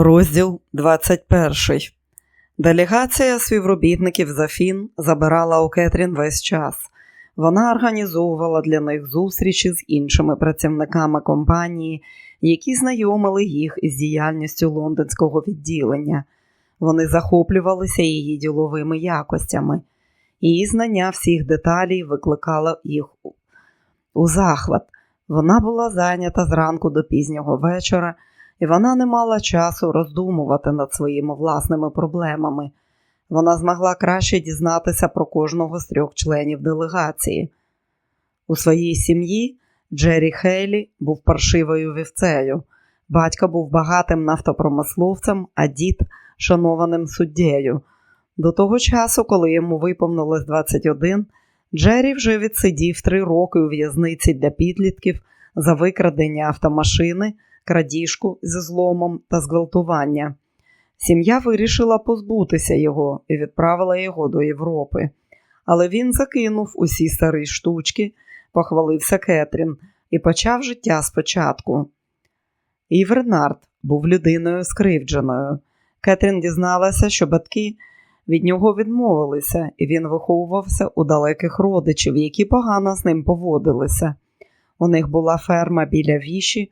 Розділ 21. Делегація співробітників Зафін забирала у Кетрін весь час. Вона організовувала для них зустрічі з іншими працівниками компанії, які знайомили їх із діяльністю лондонського відділення. Вони захоплювалися її діловими якостями. Її знання всіх деталей викликало їх у- захват. Вона була зайнята зранку до пізнього вечора і вона не мала часу роздумувати над своїми власними проблемами. Вона змогла краще дізнатися про кожного з трьох членів делегації. У своїй сім'ї Джері Хейлі був паршивою вівцею. Батько був багатим нафтопромисловцем, а дід шанованим суддєю. До того часу, коли йому виповнилось 21, Джері вже відсидів три роки у в'язниці для підлітків за викрадення автомашини крадіжку зі зломом та зґвалтування. Сім'я вирішила позбутися його і відправила його до Європи. Але він закинув усі старі штучки, похвалився Кетрін і почав життя спочатку. Івренард був людиною скривдженою. Кетрін дізналася, що батьки від нього відмовилися, і він виховувався у далеких родичів, які погано з ним поводилися. У них була ферма біля віші,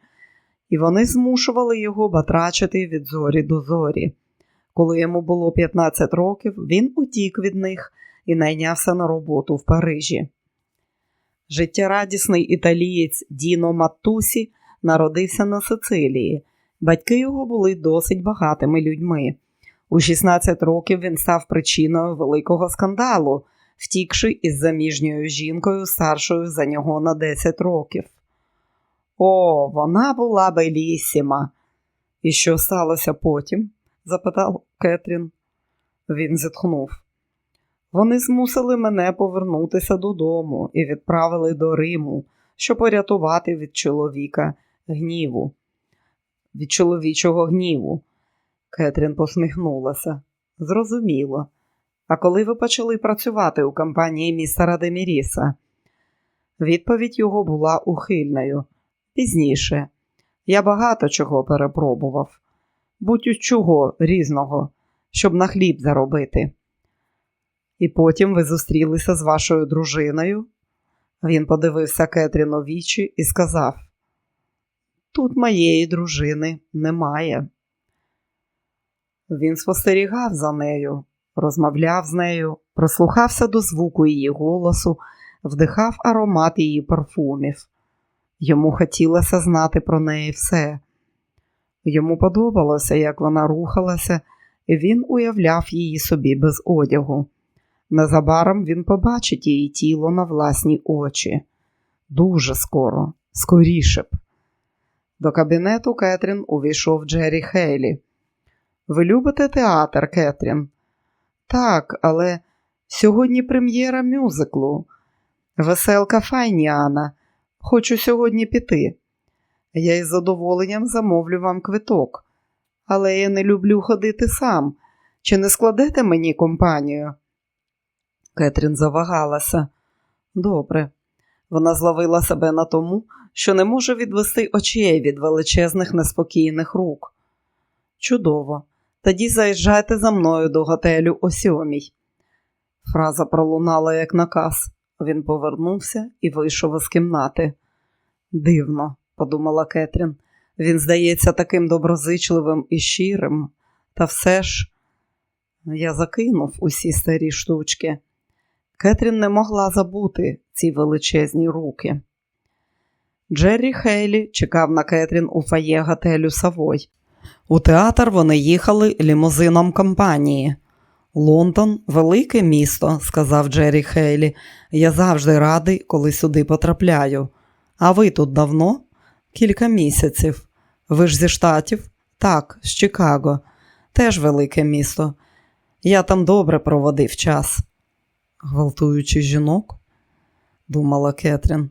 і вони змушували його батрачити від зорі до зорі. Коли йому було 15 років, він утік від них і найнявся на роботу в Парижі. Життєрадісний італієць Діно Маттусі народився на Сицилії. Батьки його були досить багатими людьми. У 16 років він став причиною великого скандалу, втікши із заміжньою жінкою старшою за нього на 10 років. О, вона була белісіма. І що сталося потім? запитав Кетрін. Він зітхнув. Вони змусили мене повернутися додому і відправили до Риму, щоб порятувати від чоловіка гніву, від чоловічого гніву. Кетрін посміхнулася. Зрозуміло. А коли ви почали працювати у компанії містера Деміріса? Відповідь його була ухильною. Пізніше. Я багато чого перепробував. Будь чого різного, щоб на хліб заробити. І потім ви зустрілися з вашою дружиною. Він подивився Кетрін у вічі і сказав: Тут моєї дружини немає. Він спостерігав за нею, розмовляв з нею, прислухався до звуку її голосу, вдихав аромат її парфумів. Йому хотілося знати про неї все. Йому подобалося, як вона рухалася, і він уявляв її собі без одягу. Незабаром він побачить її тіло на власні очі. Дуже скоро, скоріше б. До кабінету Кетрін увійшов Джері Хейлі. Ви любите театр, Кетрін? Так, але сьогодні прем'єра мюзиклу. Веселка Файніана. Хочу сьогодні піти. Я із задоволенням замовлю вам квиток, але я не люблю ходити сам. Чи не складете мені компанію? Кетрін завагалася. Добре. Вона зловила себе на тому, що не може відвести очей від величезних неспокійних рук. Чудово. Тоді заїжджайте за мною до готелю о сьомій. Фраза пролунала як наказ. Він повернувся і вийшов із кімнати. Дивно, подумала Кетрін. Він здається таким доброзичливим і щирим, та все ж я закинув усі старі штучки. Кетрін не могла забути ці величезні руки. Джеррі Хейлі чекав на Кетрін у фає готелю Савой. У театр вони їхали лімузином компанії. Лондон велике місто, сказав Джері Хейлі. Я завжди радий, коли сюди потрапляю. А ви тут давно? Кілька місяців. Ви ж зі штатів? Так, з Чикаго. Теж велике місто. Я там добре проводив час. Гвалтуючи жінок, думала Кетрін.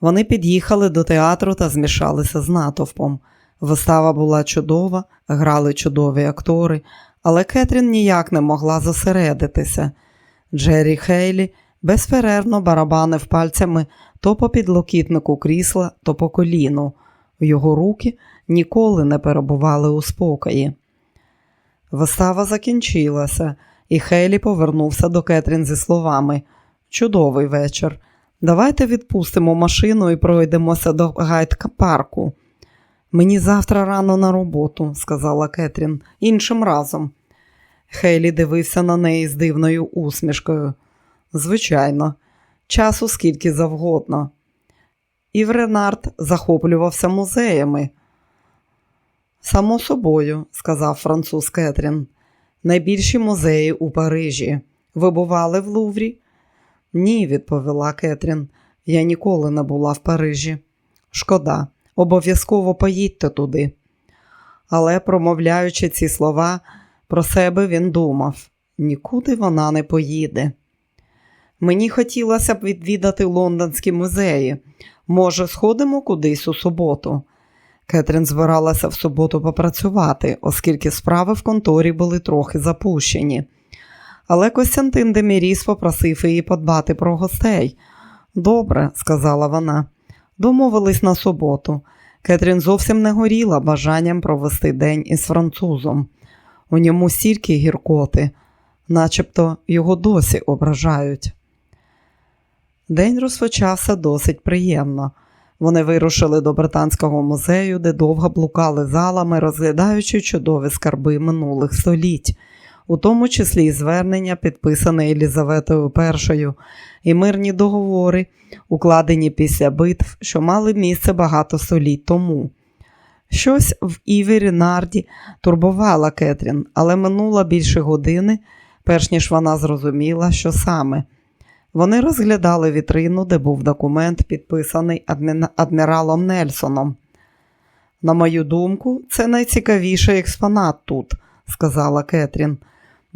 Вони під'їхали до театру та змішалися з натовпом. Вистава була чудова, грали чудові актори, але Кетрін ніяк не могла зосередитися. Джері Хейлі безперервно барабанив пальцями то по підлокітнику крісла, то по коліну. Його руки ніколи не перебували у спокої. Вистава закінчилася, і Хейлі повернувся до Кетрін зі словами Чудовий вечір. Давайте відпустимо машину і пройдемося до гайд-парку. Мені завтра рано на роботу, сказала Кетрін, іншим разом. Хейлі дивився на неї з дивною усмішкою. Звичайно, часу скільки завгодно. І Ренард захоплювався музеями. Само собою, сказав француз Кетрін, найбільші музеї у Парижі. Ви бували в Луврі? Ні, відповіла Кетрін. Я ніколи не була в Парижі. Шкода, обов'язково поїдьте туди. Але, промовляючи ці слова, про себе він думав нікуди вона не поїде. Мені хотілося б відвідати лондонські музеї. Може, сходимо кудись у суботу. Кетрін збиралася в суботу попрацювати, оскільки справи в конторі були трохи запущені. Але Костянтин Деміріс попросив її подбати про гостей. Добре, сказала вона. Домовились на суботу. Кетрін зовсім не горіла бажанням провести день із французом. У ньому стільки гіркоти, начебто його досі ображають. День розпочався досить приємно. Вони вирушили до Британського музею, де довго блукали залами, розглядаючи чудові скарби минулих століть, у тому числі і звернення, підписане Елізаветою І, і мирні договори, укладені після битв, що мали місце багато століть тому. Щось в Івері Нарді турбувала Кетрін, але минуло більше години, перш ніж вона зрозуміла, що саме. Вони розглядали вітрину, де був документ, підписаний адмі... адміралом Нельсоном. На мою думку, це найцікавіший експонат тут, сказала Кетрін.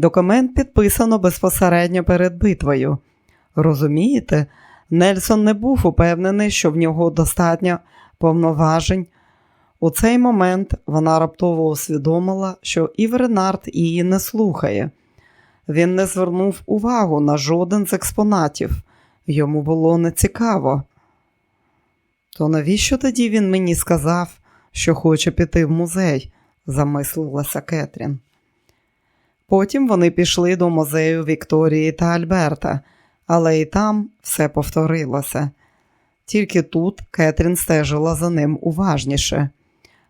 Документ підписано безпосередньо перед битвою. Розумієте, Нельсон не був упевнений, що в нього достатньо повноважень. У цей момент вона раптово усвідомила, що Івренард її не слухає. Він не звернув увагу на жоден з експонатів. Йому було нецікаво. То навіщо тоді він мені сказав, що хоче піти в музей? замислилася Кетрін. Потім вони пішли до музею Вікторії та Альберта, але і там все повторилося. Тільки тут Кетрін стежила за ним уважніше.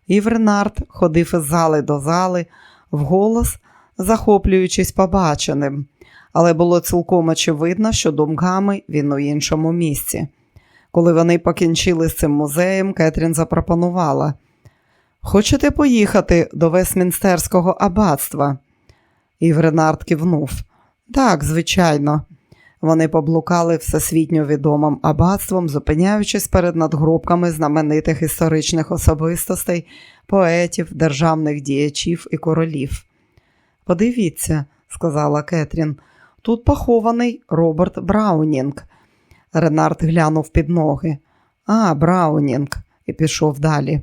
Івренард ходив із зали до зали, вголос захоплюючись побаченим, але було цілком очевидно, що думками він у іншому місці. Коли вони покінчили з цим музеєм, Кетрін запропонувала Хочете поїхати до Вестмінстерського аббатства?» Івренард кивнув. Так, звичайно. Вони поблукали всесвітньо відомим аббатством, зупиняючись перед надгробками знаменитих історичних особистостей, поетів, державних діячів і королів. Подивіться, сказала Кетрін, тут похований Роберт Браунінг. Ренард глянув під ноги. А, Браунінг, і пішов далі.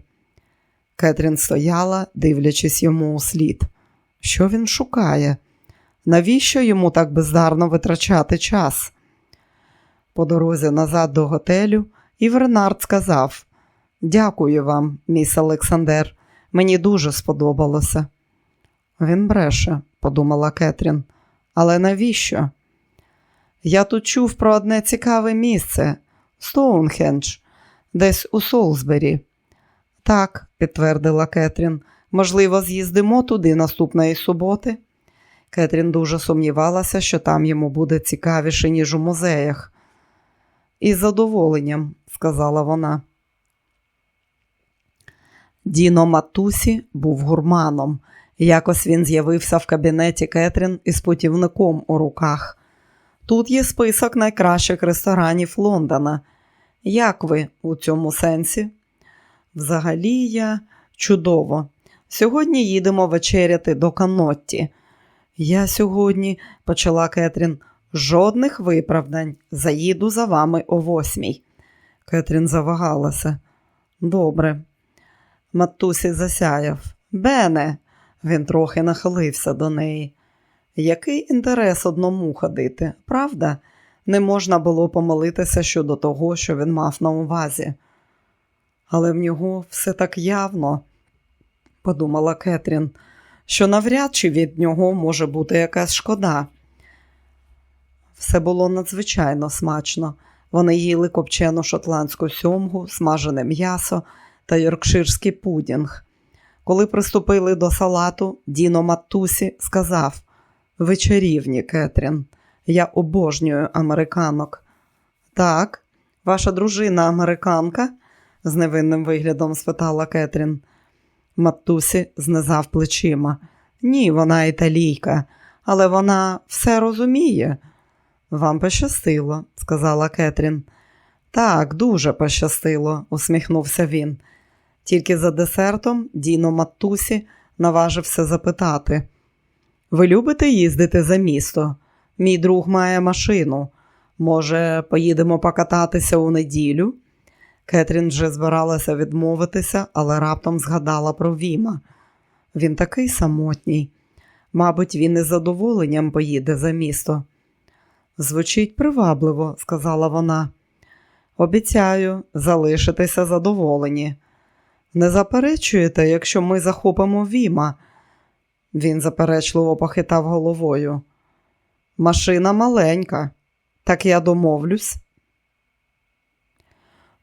Кетрін стояла, дивлячись йому у слід. Що він шукає? Навіщо йому так бездарно витрачати час? По дорозі назад до готелю Івренард сказав Дякую вам, міс Олександр. Мені дуже сподобалося. Він бреше, подумала Кетрін. Але навіщо? Я тут чув про одне цікаве місце Стоунхендж, десь у Солсбері. Так, підтвердила Кетрін. Можливо, з'їздимо туди наступної суботи. Кетрін дуже сумнівалася, що там йому буде цікавіше, ніж у музеях. Із задоволенням, сказала вона. Діно Матусі був гурманом. Якось він з'явився в кабінеті Кетрін із путівником у руках. Тут є список найкращих ресторанів Лондона. Як ви у цьому сенсі? Взагалі я чудово. Сьогодні їдемо вечеряти до Канотті. Я сьогодні, почала Кетрін, жодних виправдань. Заїду за вами о восьмій. Кетрін завагалася. Добре. Матусі засяяв. Бене, він трохи нахилився до неї. Який інтерес одному ходити, правда? Не можна було помолитися щодо того, що він мав на увазі. Але в нього все так явно, подумала Кетрін, що навряд чи від нього може бути якась шкода. Все було надзвичайно смачно. Вони їли копчену шотландську сьомгу, смажене м'ясо та йоркширський пудінг. Коли приступили до салату, Діно Матусі сказав: Ви чарівні, Кетрін, я обожнюю американок. Так, ваша дружина американка? з невинним виглядом спитала Кетрін. Матусі знизав плечима. Ні, вона італійка, але вона все розуміє. Вам пощастило, сказала Кетрін. Так, дуже пощастило, усміхнувся він. Тільки за десертом Діно Матусі наважився запитати: Ви любите їздити за місто? Мій друг має машину. Може, поїдемо покататися у неділю? Кетрін вже збиралася відмовитися, але раптом згадала про Віма. Він такий самотній. Мабуть, він із задоволенням поїде за місто. Звучить привабливо, сказала вона. Обіцяю залишитися задоволені. Не заперечуєте, якщо ми захопимо Віма? Він заперечливо похитав головою. Машина маленька, так я домовлюсь.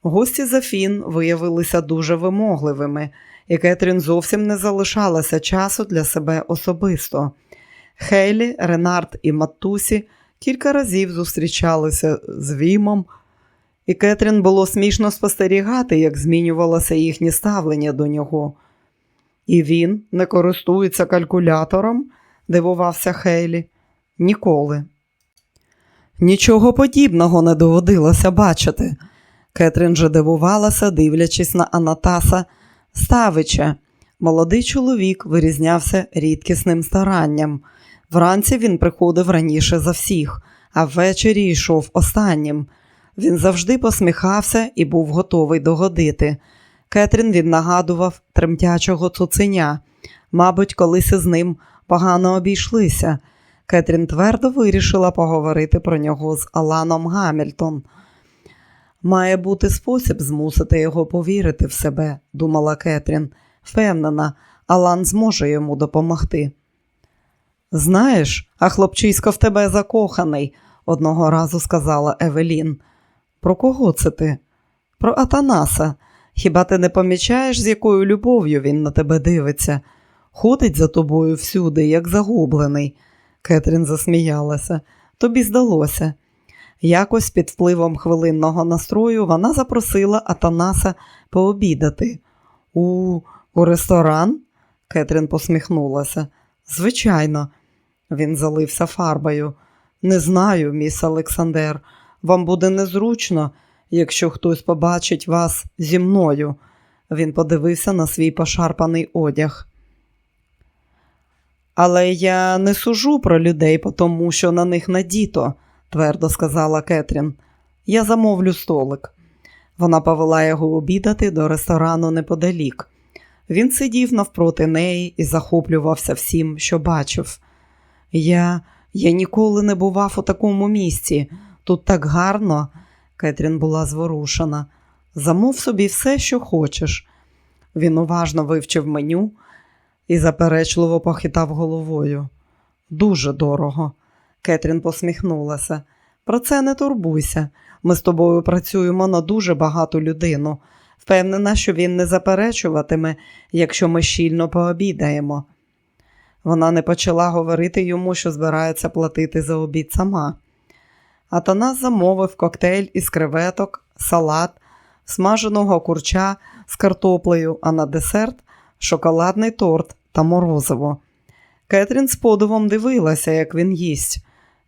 Гості за Фін виявилися дуже вимогливими, і Кетрін зовсім не залишалася часу для себе особисто. Хейлі, Ренард і Матусі кілька разів зустрічалися з Вімом, і Кетрін було смішно спостерігати, як змінювалося їхнє ставлення до нього. І він не користується калькулятором, дивувався Хейлі. Ніколи. Нічого подібного не доводилося бачити. Кетрін же дивувалася, дивлячись на Анатаса Ставича. Молодий чоловік вирізнявся рідкісним старанням. Вранці він приходив раніше за всіх, а ввечері йшов останнім. Він завжди посміхався і був готовий догодити. Кетрін він нагадував тремтячого цуценя. Мабуть, колись із ним погано обійшлися. Кетрін твердо вирішила поговорити про нього з Аланом Гамільтон. Має бути спосіб змусити його повірити в себе, думала Кетрін. Впевнена, Алан зможе йому допомогти. Знаєш, а хлопчисько в тебе закоханий, одного разу сказала Евелін. Про кого це ти? Про Атанаса. Хіба ти не помічаєш, з якою любов'ю він на тебе дивиться? Ходить за тобою всюди, як загублений. Кетрін засміялася. Тобі здалося. Якось під впливом хвилинного настрою вона запросила Атанаса пообідати. У ресторан? Кетрін посміхнулася. Звичайно, він залився фарбою. Не знаю, міс Олександр. Вам буде незручно, якщо хтось побачить вас зі мною. Він подивився на свій пошарпаний одяг. Але я не сужу про людей, тому що на них надіто, твердо сказала Кетрін. Я замовлю столик. Вона повела його обідати до ресторану неподалік. Він сидів навпроти неї і захоплювався всім, що бачив. Я я ніколи не бував у такому місці. Тут так гарно, Кетрін була зворушена. Замов собі все, що хочеш. Він уважно вивчив меню і заперечливо похитав головою. Дуже дорого. Кетрін посміхнулася. Про це не турбуйся. Ми з тобою працюємо на дуже багату людину. Впевнена, що він не заперечуватиме, якщо ми щільно пообідаємо. Вона не почала говорити йому, що збирається платити за обід сама. Атанас замовив коктейль із креветок, салат, смаженого курча з картоплею, а на десерт шоколадний торт та морозиво. Кетрін з подивом дивилася, як він їсть.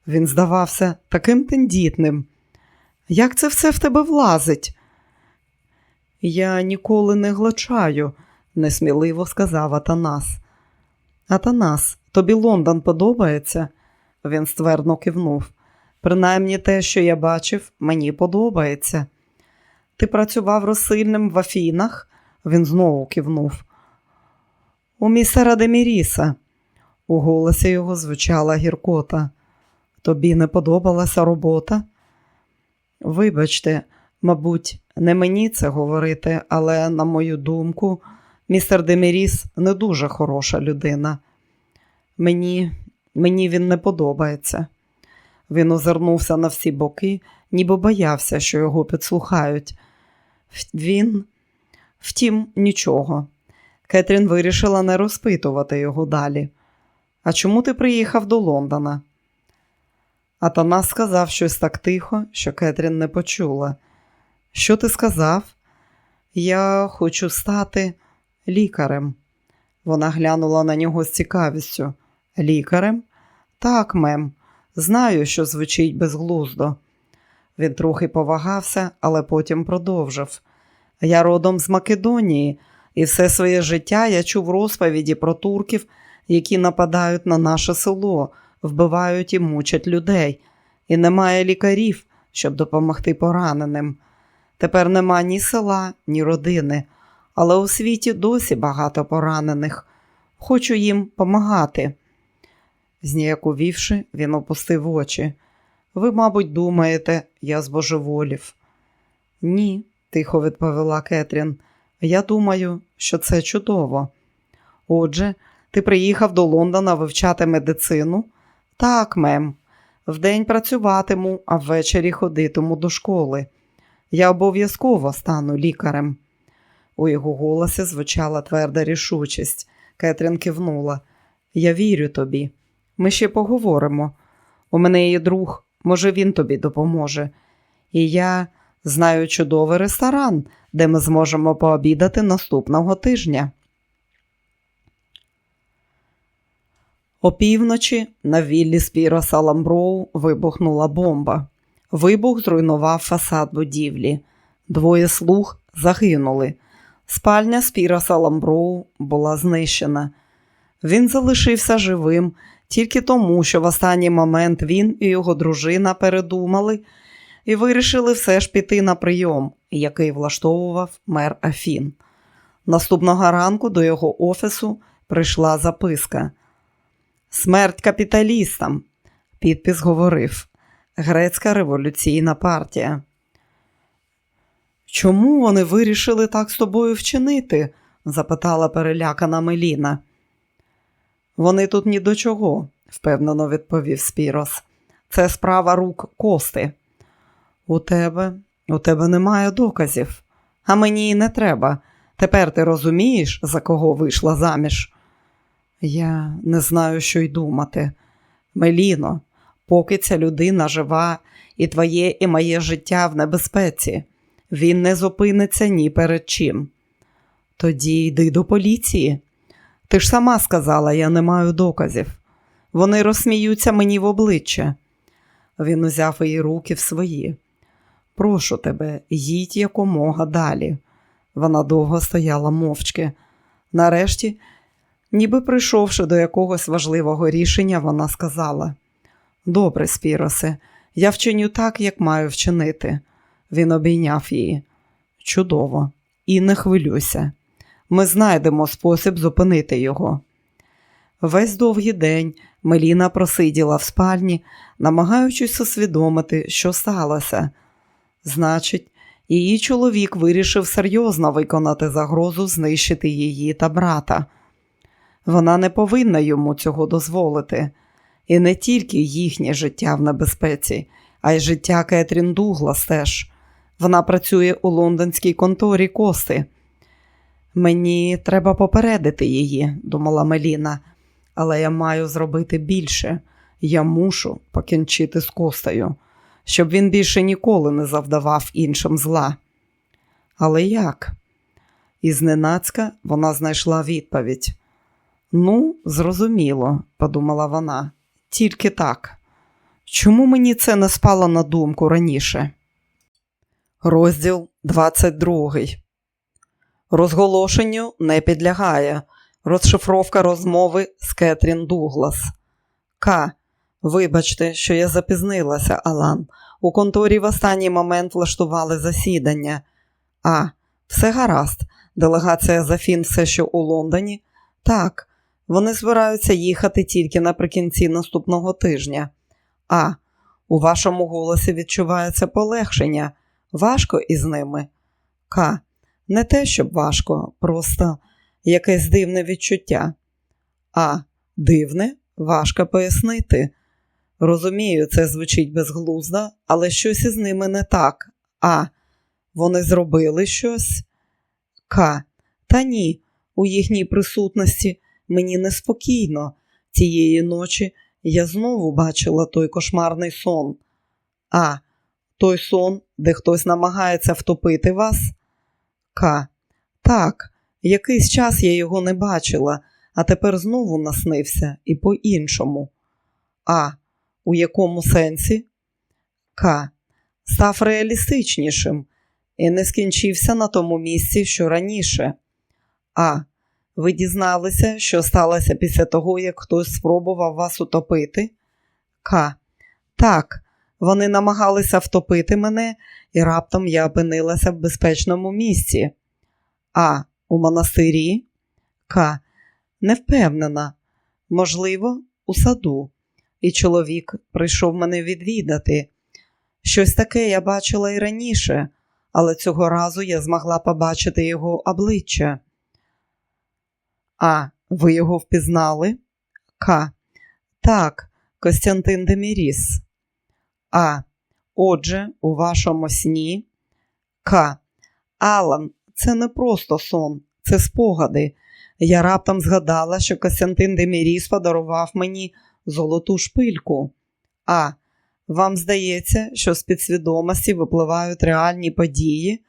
Він здавався таким тендітним. Як це все в тебе влазить? Я ніколи не глочаю, несміливо сказав Атанас. Атанас, тобі Лондон подобається? Він ствердно кивнув. Принаймні те, що я бачив, мені подобається. Ти працював розсильним в Афінах? Він знову кивнув. У місера Деміріса. У голосі його звучала гіркота. Тобі не подобалася робота? Вибачте, мабуть, не мені це говорити, але, на мою думку, містер Деміріс не дуже хороша людина. Мені, мені він не подобається. Він озирнувся на всі боки, ніби боявся, що його підслухають. Він, втім, нічого. Кетрін вирішила не розпитувати його далі. А чому ти приїхав до Лондона? Атанас сказав щось так тихо, що Кетрін не почула. Що ти сказав? Я хочу стати лікарем. Вона глянула на нього з цікавістю. Лікарем? Так, мем. Знаю, що звучить безглуздо. Він трохи повагався, але потім продовжив. Я родом з Македонії, і все своє життя я чув розповіді про турків, які нападають на наше село, вбивають і мучать людей, і немає лікарів, щоб допомогти пораненим. Тепер нема ні села, ні родини, але у світі досі багато поранених. Хочу їм помагати. Зніяковівши, він опустив очі. Ви, мабуть, думаєте, я збожеволів. Ні, тихо відповіла Кетрін. Я думаю, що це чудово. Отже, ти приїхав до Лондона вивчати медицину? Так, мем. Вдень працюватиму, а ввечері ходитиму до школи. Я обов'язково стану лікарем. У його голосі звучала тверда рішучість. Кетрін кивнула. Я вірю тобі. Ми ще поговоримо. У мене є друг, може, він тобі допоможе. І я знаю чудовий ресторан, де ми зможемо пообідати наступного тижня. Опівночі на віллі Спіра Саламброу вибухнула бомба. Вибух зруйнував фасад будівлі. Двоє слуг загинули. Спальня Спіра Саламброу була знищена. Він залишився живим тільки тому, що в останній момент він і його дружина передумали і вирішили все ж піти на прийом, який влаштовував мер Афін. Наступного ранку до його офісу прийшла записка. Смерть капіталістам. Підпис говорив Грецька революційна партія. Чому вони вирішили так з тобою вчинити? запитала перелякана Меліна. Вони тут ні до чого, впевнено відповів Спірос. Це справа рук кости. У тебе, у тебе немає доказів, а мені й не треба. Тепер ти розумієш, за кого вийшла заміж? Я не знаю, що й думати. Меліно, поки ця людина жива, і твоє і моє життя в небезпеці, він не зупиниться ні перед чим. Тоді йди до поліції. Ти ж сама сказала, я не маю доказів. Вони розсміються мені в обличчя. Він узяв її руки в свої. Прошу тебе, їдь якомога далі. Вона довго стояла мовчки. Нарешті, ніби прийшовши до якогось важливого рішення, вона сказала: Добре, Спіросе, я вчиню так, як маю вчинити. Він обійняв її. Чудово, і не хвилюйся. Ми знайдемо спосіб зупинити його. Весь довгий день Меліна просиділа в спальні, намагаючись усвідомити, що сталося. Значить, її чоловік вирішив серйозно виконати загрозу знищити її та брата. Вона не повинна йому цього дозволити, і не тільки їхнє життя в небезпеці, а й життя Кетрін Дуглас теж. Вона працює у лондонській конторі Кости. Мені треба попередити її, думала Меліна, але я маю зробити більше. Я мушу покінчити з Костею, щоб він більше ніколи не завдавав іншим зла. Але як? І зненацька вона знайшла відповідь. Ну, зрозуміло, подумала вона, тільки так. Чому мені це не спало на думку раніше? Розділ 22 Розголошенню не підлягає. Розшифровка розмови з Кетрін Дуглас. К. Вибачте, що я запізнилася, Алан. У конторі в останній момент влаштували засідання. А. Все гаразд. Делегація Зафін все ще у Лондоні? Так. Вони збираються їхати тільки наприкінці наступного тижня. А. У вашому голосі відчувається полегшення. Важко із ними. К. Не те, щоб важко, просто якесь дивне відчуття. А, дивне? Важко пояснити. Розумію, це звучить безглуздо, але щось із ними не так. А. Вони зробили щось? К. Та ні, у їхній присутності мені неспокійно. Цієї ночі я знову бачила той кошмарний сон. А. Той сон, де хтось намагається втопити вас? К. Так, якийсь час я його не бачила, а тепер знову наснився і по-іншому. А. У якому сенсі? К. Став реалістичнішим і не скінчився на тому місці, що раніше. А. Ви дізналися, що сталося після того, як хтось спробував вас утопити? К. Так, вони намагалися втопити мене, і раптом я опинилася в безпечному місці. А. У монастирі? К. Не впевнена. Можливо, у саду. І чоловік прийшов мене відвідати. Щось таке я бачила і раніше, але цього разу я змогла побачити його обличчя. А. Ви його впізнали? К. Так, Костянтин Деміріс. А. Отже, у вашому сні. К. Алан, це не просто сон, це спогади. Я раптом згадала, що Костянтин Деміріс подарував мені золоту шпильку. А. Вам здається, що з підсвідомості випливають реальні події?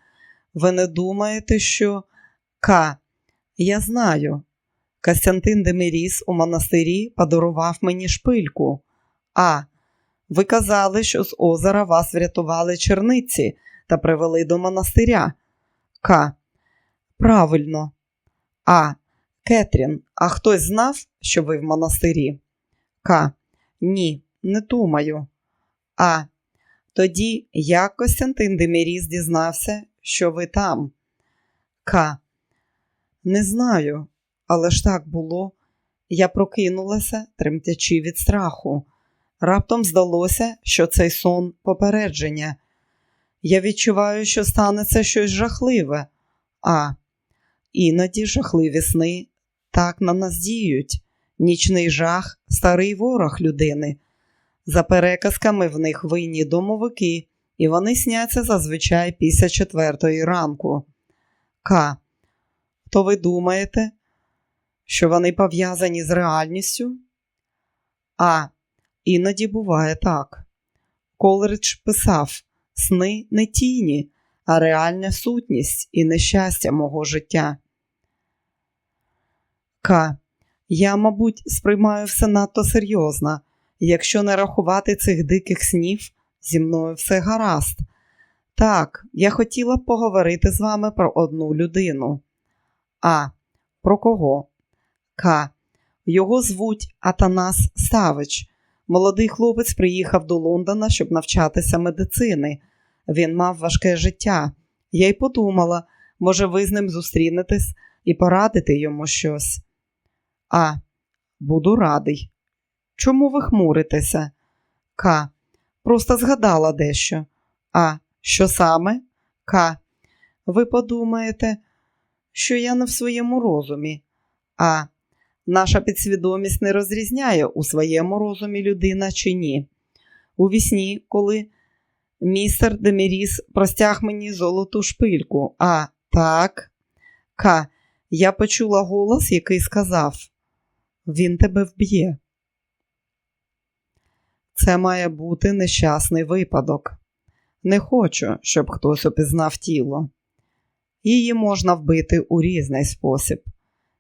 Ви не думаєте, що К. Я знаю. Костянтин Деміріс у монастирі подарував мені шпильку. А. Ви казали, що з озера вас врятували черниці та привели до монастиря. К. Правильно. А. Кетрін, а хтось знав, що ви в монастирі? К. Ні, не думаю. А. Тоді як Костянтин Деміріс дізнався, що ви там? К. Не знаю, але ж так було. Я прокинулася, тремтячи від страху. Раптом здалося, що цей сон попередження. Я відчуваю, що станеться щось жахливе. А. Іноді жахливі сни так на нас діють. Нічний жах старий ворог людини. За переказками в них винні домовики, і вони сняться зазвичай після четвертої ранку. К. То ви думаєте, що вони пов'язані з реальністю? А. Іноді буває так. Колридж писав: сни не тіні, а реальна сутність і нещастя мого життя. К. Я, мабуть, сприймаю все надто серйозно. Якщо не рахувати цих диких снів, зі мною все гаразд. Так, я хотіла б поговорити з вами про одну людину. А. Про кого? К. Його звуть Атанас Савич. Молодий хлопець приїхав до Лондона, щоб навчатися медицини. Він мав важке життя. Я й подумала, може, ви з ним зустрінетесь і порадите йому щось. А. Буду радий. Чому ви хмуритеся? К. Просто згадала дещо. А. Що саме? К. Ви подумаєте, що я не в своєму розумі. А. Наша підсвідомість не розрізняє у своєму розумі людина чи ні. У вісні, коли містер Деміріс простяг мені золоту шпильку. А, так. К. Я почула голос, який сказав: Він тебе вб'є. Це має бути нещасний випадок. Не хочу, щоб хтось опізнав тіло. Її можна вбити у різний спосіб.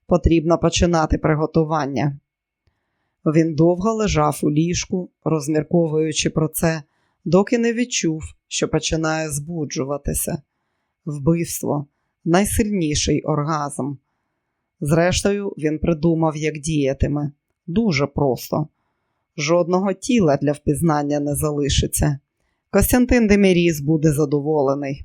Потрібно починати приготування. Він довго лежав у ліжку, розмірковуючи про це, доки не відчув, що починає збуджуватися. Вбивство найсильніший оргазм. Зрештою, він придумав, як діятиме. Дуже просто. Жодного тіла для впізнання не залишиться. Костянтин Деміріс буде задоволений.